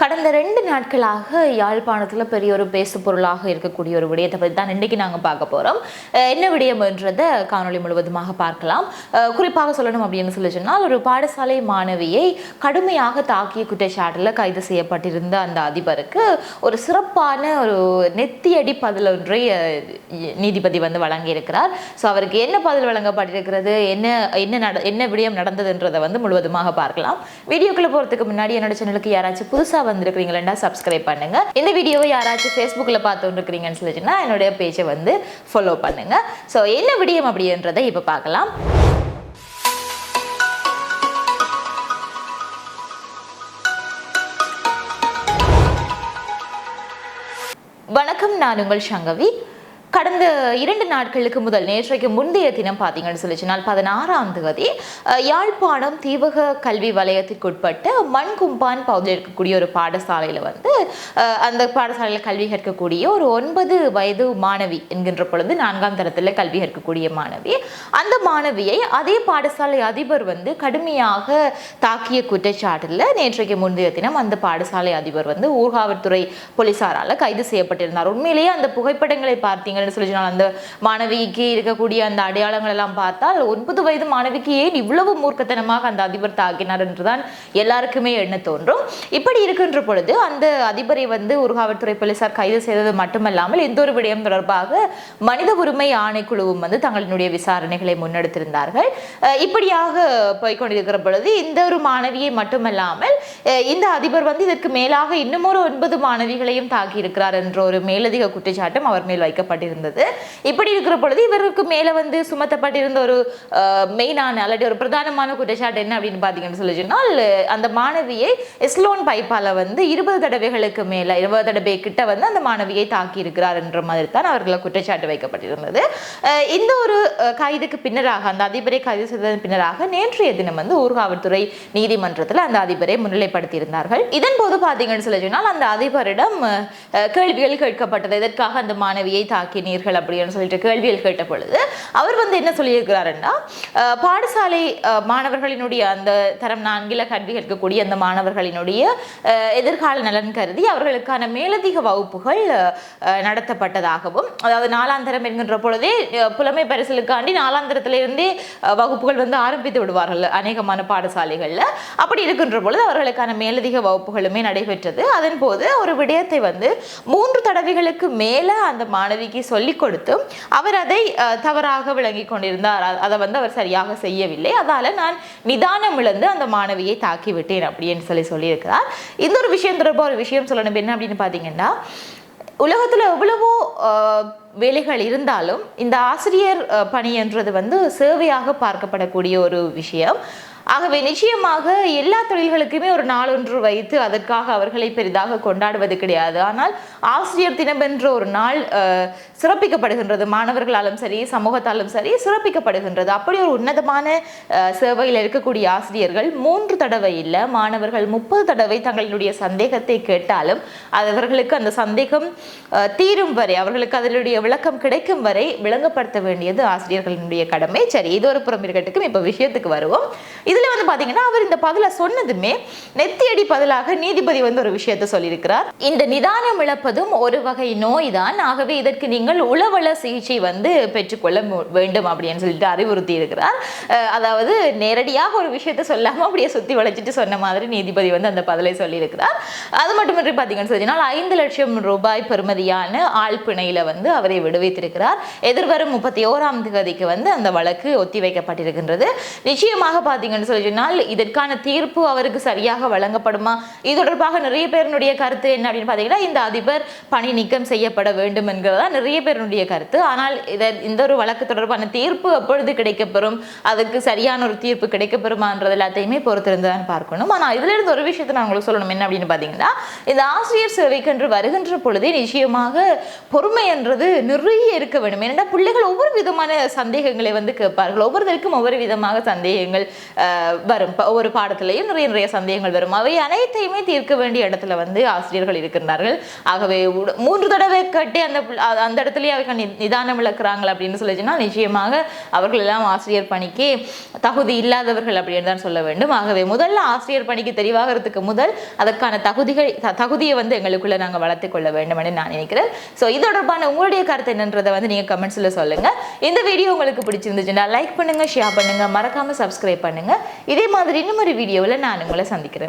கடந்த ரெண்டு நாட்களாக யாழ்ப்பாணத்தில் பெரிய ஒரு பேசு பொருளாக இருக்கக்கூடிய ஒரு விடயத்தை பற்றி தான் இன்றைக்கி நாங்கள் பார்க்க போகிறோம் என்ன விடயம் என்றதை காணொளி முழுவதுமாக பார்க்கலாம். குறிப்பாக சொல்லணும் அப்படின்னு சொல்லி சொன்னால் ஒரு பாடசாலை மாணவியை கடுமையாக தாக்கிய குற்றச்சாட்டில் கைது செய்யப்பட்டிருந்த அந்த அதிபருக்கு ஒரு சிறப்பான ஒரு நெத்தியடி பதில் ஒன்றை நீதிபதி வந்து வழங்கியிருக்கிறார். ஸோ அவருக்கு என்ன பதில் வழங்கப்பட்டிருக்கிறது? என்ன என்ன நட என்ன விடயம் நடந்ததுன்றதை வந்து முழுவதுமாக பார்க்கலாம். வீடியோக்குள்ளே போகிறதுக்கு முன்னாடி என்னோட சேனலுக்கு யாராச்சும் புதுசாக வந்திருக்கிறீங்களா சப்ஸ்கிரைப் பண்ணுங்க. இந்த வீடியோவை யாராச்சும் ஃபேஸ்புக்கில் பார்த்து இருக்கிறீங்கன்னு சொல்லிச்சுன்னா என்னுடைய பேஜை வந்து ஃபாலோ பண்ணுங்க. ஸோ என்ன விடியம் அப்படின்றத இப்போ பார்க்கலாம். வணக்கம் நான் உங்கள் சங்கவி. கடந்த இரண்டு நாட்களுக்கு முதல் நேற்றைக்கு முந்தைய தினம் பார்த்தீங்கன்னு சொல்லி சொன்னால் பதினாறாம் தேதி யாழ்ப்பாணம் தீவக கல்வி வலயத்திற்குட்பட்ட மண்கும்பான் பகுதியில் இருக்கக்கூடிய ஒரு பாடசாலையில் வந்து அந்த பாடசாலையில் கல்வி கற்கக்கூடிய ஒரு ஒன்பது வயது மாணவி என்கின்ற பொழுது நான்காம் தரத்தில் கல்வி கற்கக்கூடிய மாணவி. அந்த மாணவியை அதே பாடசாலை அதிபர் வந்து கடுமையாக தாக்கிய குற்றச்சாட்டில் நேற்றைக்கு முந்தைய தினம் அந்த பாடசாலை அதிபர் வந்து ஊர்காவல்துறை போலீசாரால் கைது செய்யப்பட்டிருந்தார். உண்மையிலேயே அந்த புகைப்படங்களை பார்த்தீங்க விஷயங்கள்னு சொல்லி சொன்னால் அந்த மாணவிக்கு இருக்கக்கூடிய அந்த அடையாளங்கள் எல்லாம் பார்த்தால் ஒன்பது வயது மாணவிக்கு ஏன் இவ்வளவு மூர்க்கத்தனமாக அந்த அதிபர் தாக்கினார் என்றுதான் எல்லாருக்குமே எண்ண தோன்றும். இப்படி இருக்கின்ற பொழுது அந்த அதிபரை வந்து உருகாவல்துறை போலீசார் கைது செய்தது மட்டுமல்லாமல் எந்த ஒரு விடயம் தொடர்பாக மனித உரிமை ஆணைக்குழுவும் வந்து தங்களினுடைய விசாரணைகளை முன்னெடுத்திருந்தார்கள். இப்படியாக போய்க்கொண்டிருக்கிற பொழுது இந்த ஒரு மாணவியை மட்டுமல்லாமல் இந்த அதிபர் வந்து இதற்கு மேலாக இன்னும் ஒரு ஒன்பது மாணவிகளையும் தாக்கியிருக்கிறார் என்ற ஒரு மேலதிக குற்றச்சாட்டும் அவர் மேல் சுமத்தப்பட்டிருந்தது இப்படி இருக்கிற பொழுது இவருக்கு மேலே வந்து சுமத்தப்பட்டிருந்த ஒரு மெயினான அல்லது ஒரு பிரதானமான குற்றச்சாட்டு என்ன அப்படின்னு பார்த்தீங்கன்னு சொல்லி சொன்னால் அந்த மாணவியை எஸ்லோன் பைப்பால் வந்து இருபது தடவைகளுக்கு மேலே இருபது தடவை கிட்ட வந்து அந்த மாணவியை தாக்கி இருக்கிறார் என்ற மாதிரி தான் அவர்களை குற்றச்சாட்டு வைக்கப்பட்டிருந்தது. இந்த ஒரு கைதுக்கு பின்னராக அந்த அதிபரை கைது செய்ததன் பின்னராக நேற்றைய தினம் வந்து ஊர்காவல்துறை நீதிமன்றத்தில் அந்த அதிபரை முன்னிலைப்படுத்தியிருந்தார்கள். இதன் போது பார்த்தீங்கன்னு சொல்லி சொன்னால் அந்த அதிபரிடம் கேள்விகள் கேட்கப்பட்டது. எதற்காக அந்த மாணவியை தாக்கி ஆக்கினீர்கள் அப்படின்னு சொல்லிட்டு கேள்வியில் கேட்ட பொழுது அவர் வந்து என்ன சொல்லியிருக்கிறாருன்னா பாடசாலை மாணவர்களினுடைய அந்த தரம் நான்கில கல்வி கற்கக்கூடிய அந்த மாணவர்களினுடைய எதிர்கால நலன் கருதி அவர்களுக்கான மேலதிக வகுப்புகள் நடத்தப்பட்டதாகவும் அதாவது நாலாந்தரம் என்கின்ற பொழுதே புலமை பரிசலுக்காண்டி நாலாந்தரத்திலிருந்தே வகுப்புகள் வந்து ஆரம்பித்து விடுவார்கள் அநேகமான பாடசாலைகளில். அப்படி இருக்கின்ற பொழுது அவர்களுக்கான மேலதிக வகுப்புகளுமே நடைபெற்றது. அதன் போது ஒரு விடயத்தை வந்து மூன்று தடவைகளுக்கு மேலே அந்த மாணவிக்கு சொல்லிக் கொடுத்து அவர் அதை தவறாக விளங்கி கொண்டிருந்தார். அதை வந்து அவர் சரியாக செய்யவில்லை. அதால நான் நிதானம் இழந்து அந்த மாணவியை தாக்கி விட்டேன் அப்படின்னு சொல்லி சொல்லியிருக்கிறார். இந்த ஒரு விஷயம் தொடர்பாக ஒரு விஷயம் சொல்லணும். என்ன அப்படின்னு பார்த்தீங்கன்னா உலகத்தில் எவ்வளவோ வேலைகள் இருந்தாலும் இந்த ஆசிரியர் பணி என்றது வந்து சேவையாக பார்க்கப்படக்கூடிய ஒரு விஷயம். ஆகவே நிச்சயமாக எல்லா தொழில்களுக்குமே ஒரு நாளொன்று வைத்து அதற்காக அவர்களை பெரிதாக கொண்டாடுவது கிடையாது. ஆனால் ஆசிரியர் தினம் என்ற ஒரு நாள் சிறப்பிக்கப்படுகின்றது. மாணவர்களாலும் சரி சமூகத்தாலும் சரி சிறப்பிக்கப்படுகின்றது. அப்படி ஒரு உன்னதமான சேவையில் இருக்கக்கூடிய ஆசிரியர்கள் மூன்று தடவை இல்லை மாணவர்கள் முப்பது தடவை தங்களுடைய சந்தேகத்தை கேட்டாலும் அது அவர்களுக்கு அந்த சந்தேகம் தீரும் வரை அவர்களுக்கு அதனுடைய விளக்கம் கிடைக்கும் வரை விளங்கப்படுத்த வேண்டியது ஆசிரியர்களினுடைய கடமை. சரி இது ஒரு புறம் இருக்கட்டுக்கும் இப்போ விஷயத்துக்கு வருவோம். இதுல வந்து பாத்தீங்கன்னா அவர் இந்த பதில சொன்னதுமே நெத்தியடி பதிலாக நீதிபதி வந்து ஒரு விஷயத்தை சொல்லியிருக்கிறார். இந்த நிதானம் இழப்பதும் ஒரு வகை நோய் தான் ஆகவே இதற்கு நீங்கள் உளவள சிகிச்சை வந்து பெற்றுக்கொள்ள வேண்டும் அப்படின்னு சொல்லிட்டு அறிவுறுத்தி இருக்கிறார் அதாவது நேரடியாக ஒரு விஷயத்த சொல்லாம அப்படியே சுத்தி வளைச்சிட்டு சொன்ன மாதிரி நீதிபதி வந்து அந்த பதிலை சொல்லியிருக்கிறார். அது மட்டுமின்றி பார்த்தீங்கன்னு சொன்னால் ஐந்து லட்சம் ரூபாய் பெறுமதியான ஆள் பிணையில வந்து அவரை விடுவித்திருக்கிறார். எதிர்வரும் முப்பத்தி ஓராம் தேதிக்கு வந்து அந்த வழக்கு ஒத்தி வைக்கப்பட்டிருக்கின்றது நிச்சயமாக பார்த்தீங்கன்னு சொல்லி சொன்னால் இதற்கான தீர்ப்பு அவருக்கு சரியாக வழங்கப்படுமா? இது தொடர்பாக நிறைய பேருடைய கருத்து என்ன அப்படின்னு பார்த்தீங்கன்னா இந்த அதிபர் பணி நீக்கம் செய்யப்பட வேண்டும் என்கிறதா நிறைய பேருடைய கருத்து. ஆனால் இதை இந்த ஒரு வழக்கு தொடர்பான தீர்ப்பு எப்பொழுது கிடைக்கப்பெறும்? அதுக்கு சரியான ஒரு தீர்ப்பு கிடைக்கப்பெறுமான்றது எல்லாத்தையுமே பொறுத்திருந்து தான் பார்க்கணும். ஆனால் இதுல இருந்து ஒரு விஷயத்தை நான் உங்களுக்கு சொல்லணும். என்ன அப்படின்னு பார்த்தீங்கன்னா இந்த ஆசிரியர் சேவைக்கென்று வருகின்ற பொழுதே நிச்சயமாக பொறுமை என்றது நிறைய இருக்க வேண்டும். ஏன்னா பிள்ளைகள் ஒவ்வொரு விதமான சந்தேகங்களை வந்து கேட்பார்கள். ஒவ்வொருத்தருக்கும் ஒவ்வொரு விதமாக சந்தேகங்கள் வரும். இப்போ ஒவ்வொரு பாடத்திலையும் நிறைய நிறைய சந்தேகங்கள் வரும். அவை அனைத்தையுமே தீர்க்க வேண்டிய இடத்துல வந்து ஆசிரியர்கள் இருக்கின்றார்கள். ஆகவே மூன்று தடவை கட்டி அந்த அந்த இடத்துலயே அவைகள் நிதானம் இழக்கிறாங்கள் அப்படின்னு சொல்லிச்சுன்னா நிச்சயமாக அவர்கள் எல்லாம் ஆசிரியர் பணிக்கு தகுதி இல்லாதவர்கள் அப்படின்னு தான் சொல்ல வேண்டும். ஆகவே முதல்ல ஆசிரியர் பணிக்கு தெரிவாகிறதுக்கு முதல் அதற்கான தகுதிகள் த- தகுதியை வந்து எங்களுக்குள்ள நாங்கள் வளர்த்து கொள்ள வேண்டும் என்று நான் நினைக்கிறேன். ஸோ இது தொடர்பான உங்களுடைய கருத்து என்னன்றதை வந்து நீங்கள் கமெண்ட்ஸில் சொல்லுங்கள் இந்த வீடியோ உங்களுக்கு பிடிச்சிருந்துச்சுன்னா லைக் பண்ணுங்கள் ஷேர் பண்ணுங்க. மறக்காமல் சப்ஸ்கிரைப் பண்ணுங்க. இதே மாதிரி இன்னும் ஒரு வீடியோவில் நான் உங்களை சந்திக்கிறேன்.